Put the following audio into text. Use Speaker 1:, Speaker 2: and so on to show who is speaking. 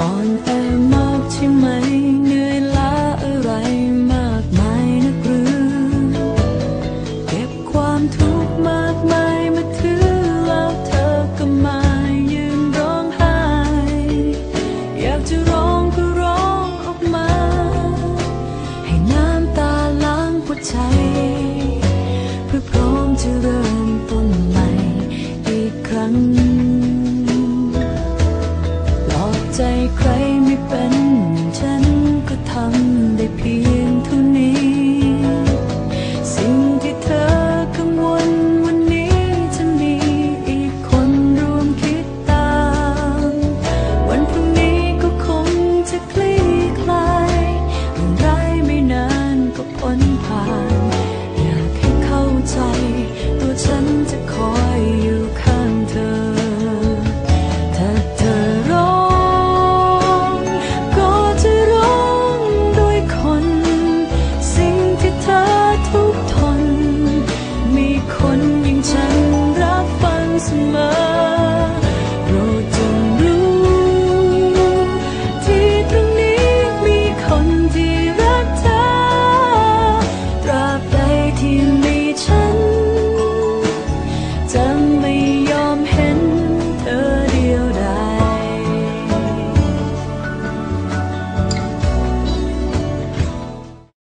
Speaker 1: อ่อนแอมากใช่ไหม เหนื่อยล้าอะไรมากมายนักหรือเก็บความทุกข์มากมายมาถือแล้วเธอก็มายืนร้องไห้ อยากจะร้องก็ร้องออกมา ให้น้ำตาล้างหัวใจ ใครไม่เป็น Christmas.